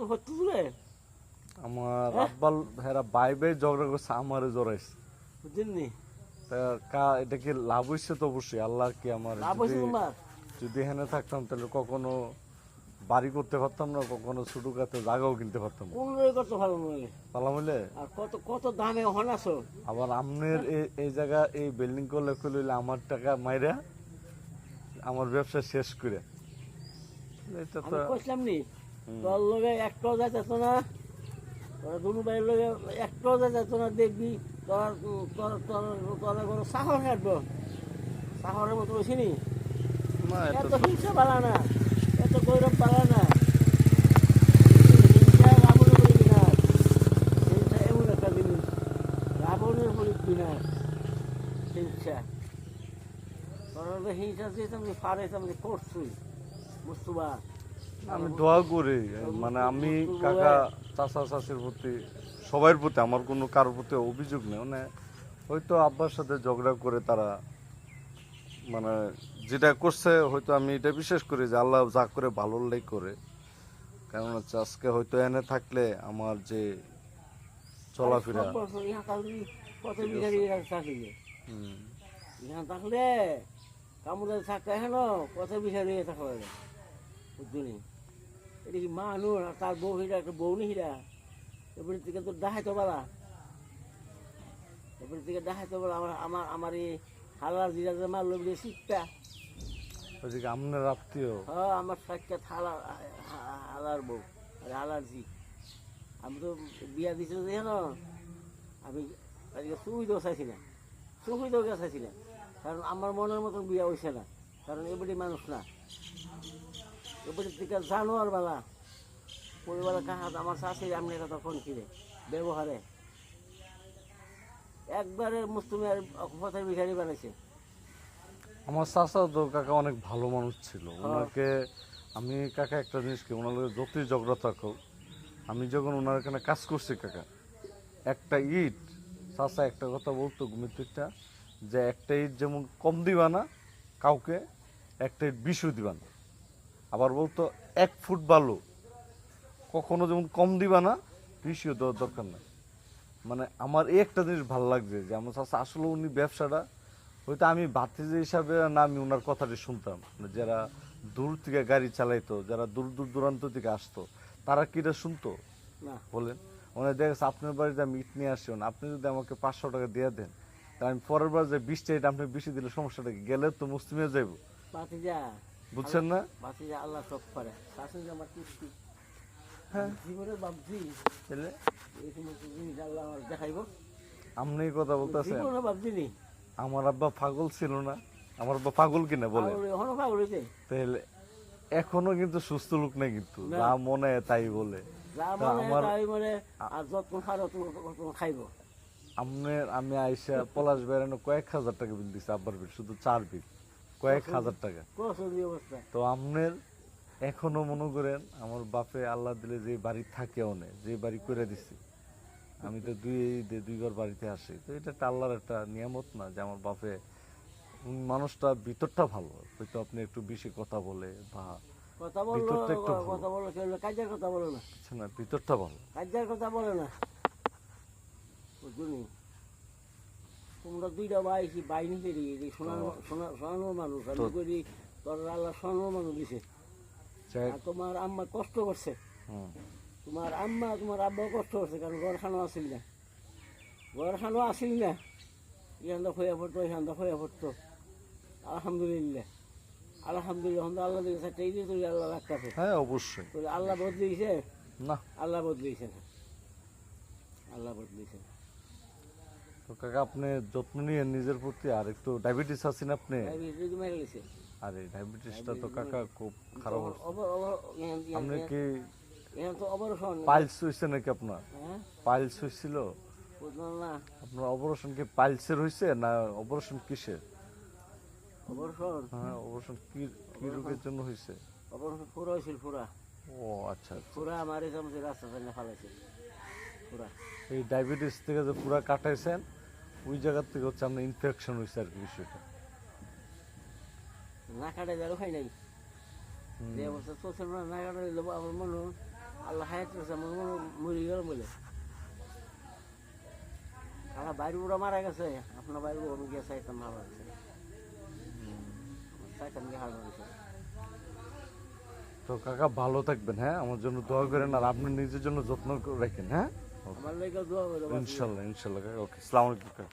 তো হচ্ছে তুলে আমার হ্যাঁ? আব্বাল হেরা বাই বাই ঝগড়া করছে আমারে জড়াইছে। কা এটা কি লাভ হইছে তো অবশ্যই? আল্লাহ কি আমার লাভ যদি- তোমার? যদি এখানে থাকতাম তাহলে কখনো বাড়ি করতে পারতাম না কখনো ছোট গাতে জায়গাও কিনতে পারতাম না। কোন কত ভালো আর কত কত দামে আবার আমনের এই জায়গা এই বিল্ডিং করলে খুলে আমার টাকা মাইরা আমার ব্যবসা শেষ করে। এটা তো আমি কইছিলাম নি। তোর লগে একটাও যাইতেছ না। তোরা দুনু ভাইয়ের লগে একটাও যাইতেছ না দেখবি তোর তোর তোর তোর কোনো সাহর কাটবো সাহরের মতো চিনি না এটা এত হিংসা পালা না এত গৌরব পালা না। হিংসা হিংসা দিয়ে তুমি ফারে তুমি করছুই মুস্তবা আমি দোয়া করি মানে আমি কাকা চাচা চাচির প্রতি সবার প্রতি আমার কোনো কারোর প্রতি অভিযোগ নেই। মানে হয়তো আব্বার সাথে ঝগড়া করে তারা মানে যেটা করছে হয়তো আমি এটা বিশ্বাস করি যে আল্লাহ যা করে ভালো লাই করে। কারণ হচ্ছে আজকে হয়তো এনে থাকলে আমার যে চলাফেরা থাকলে কামড়ে থাকতে হেন কত বিঘারি থাকলে বুঝলি এটা কি মানুষ আর তার বউ হিরা একটা বউ নি হিরা এবারে থেকে তো ডাহাইতে পারা এবারে থেকে ডাহাইতে পারা আমার আমার আমার এই হালার জিরা যে মারলো বলে শীতটা ওইদিকে আপনার আত্মীয়। হ্যাঁ আমার সাক্ষাৎ হালার হালার বউ আর হালার জি। আমি তো বিয়া দিছিল যে জানো আমি আজকে সুবিধাও চাইছিলাম সুবিধাও চাইছিলাম কারণ আমার মনের মতন বিয়া হয়েছে না। কারণ এবারে মানুষ না। থেকে জানোয়ার বেলা পরিবারের কাহাত আমার কথা ফোন কিনে ব্যবহারে। একবারে মুসলিমের পথের ভিখারি বানাইছে। আমার চাচা তো কাকা অনেক ভালো মানুষ ছিল। ওনাকে আমি কাকা একটা জিনিস কি ওনার যতই ঝগড়া থাকুক আমি যখন ওনার এখানে কাজ করছি কাকা একটা ইট চাচা একটা কথা বলতো মৃত্যুটা যে একটা ইট যেমন কম দিবা না কাউকে একটা ইট বিশও দিবা না। আবার বলতো এক ফুট বালু। কখনো যেমন কম দিবা না বিশও দেওয়ার দরকার নাই। মানে আমার এই একটা জিনিস ভালো লাগছে যে আমার চাচা আসলে উনি ব্যবসাটা হয়তো আমি ভাতিজা হিসাবে না আমি ওনার কথাটি শুনতাম। মানে যারা দূর থেকে গাড়ি চালাইতো যারা দূর দূর দূরান্ত থেকে আসতো তারা কি এটা শুনতো? বলেন। ওনার দেখা যাচ্ছে আপনার বাড়িতে আমি ইট নিয়ে আসছি আপনি যদি আমাকে পাঁচশো টাকা দিয়ে দেন তাহলে আমি পরের বার যে বিশটা ইট আপনি বেশি দিলে সমস্যাটা গেলে তো মুসলিমে যাইব। বুঝছেন না? বাতিজা আল্লাহ সব করে। শাশুড়ি আমার কিস্তি হ্যাঁ। তাহলে? এই সমস্ত জিনিস আল্লাহ আমার দেখাইব। আপনি এই কথা বলতেছেন। নি। আমার আব্বা পাগল ছিল না। আমার আব্বা পাগল কিনা বলে এখনও পাগল হয়েছে তাহলে এখনও কিন্তু সুস্থ লোক নেই কিন্তু। যা মনে তাই বলে। আমার- মানে খাইব। আপনার আমি আইসা পলাশ বেড়ানো কয়েক হাজার টাকা বিল দিছি আব্বার বিল শুধু চার বিল। কয়েক হাজার টাকা। তো আপনার এখনও মনে করেন আমার বাপে আল্লাহ দিলে যে বাড়ি থাকে অনেক যে বাড়ি করে দিছি আমি তো দুই ঈদে দুইবার বাড়িতে আসি। তো এটা একটা আল্লাহর একটা নিয়ামত না যে আমার বাপে মানুষটা ভিতরটা ভালো। হয়তো আপনি একটু বেশি কথা বলে বা কথা বলল ভিতরটা একটু কথা বলল কেউ কাজের কথা বলে না। কিছু না ভিতরটা ভালো। কাজের কথা বলে না। তোমরা দুইটা বাইনি করি শোনানো শোনা- শোনানোর মানুষ আমি করি তোর আল্লাহ শোনানোর মানুষ দিছে। তোমার আম্মা কষ্ট করছে। তোমার আম্মা তোমার আব্বাও কষ্ট করছে কারণ ঘর খানো আসিল না। ঘর খানো আসিল না। থেকে হয়ে পড়তো থেকে হয়ে পড়তো। আলহামদুলিল্লাহ। আলহামদুলিল্লাহ তো আল্লাহ দিকে চারটে দিয়ে তুই আল্লাহ রাখতে হ্যাঁ অবশ্যই। আল্লাহ বদলিয়েছে না। আল্লাহ বদলিয়েছে না। আল্লাহ বদলিয়েছে না। তো কাকা আপনি যত্ন নিয়ে নিজের প্রতি আর একটু ডায়াবেটিস আছেন আপনি? আরে ডায়াবেটিসটা তো কাকা খুব খারাপ এখান- এখান- আপনি কি তো অপারেশন পাইলস হয়েছে নাকি আপনার? হ্যাঁ? পাইলস হয়েছিল আপনার অপারেশন কি পাইলসের হয়েছে না অপারেশন কিসের? হ্যাঁ অপারেশন কি কি রোগের জন্য হয়েছে অপারেশন পুরা হয়েছিল পুরা। ও আচ্ছা আচ্ছা। পুরা মারে চামচে রাস্তা ফেলে ফেলাইছে। পুরা। এই ডায়াবেটিস থেকে যে পুরা কাটাইছেন ওই জায়গার থেকে হচ্ছে আপনার ইনফেকশন হয়েছে আর কি বিষয়টা। না কাটে গেল খাই নাই যে অবস্থা চলছিল না না কাটে দিল আমার মনে আল্লাহ হায়াত করছে আমার মনে মরে গেল বলে। আমার বাইরে বুড়া মারা গেছে আপনার বাইরে মারা গেছে তো কাকা ভালো থাকবেন হ্যাঁ? আমার জন্য দোয়া করেন আর আপনি নিজের জন্য যত্ন করে রাখেন হ্যাঁ? ইনশাল্লাহ ইনশাল্লাহ। কাকা ওকে সালামালাইকুম কাকা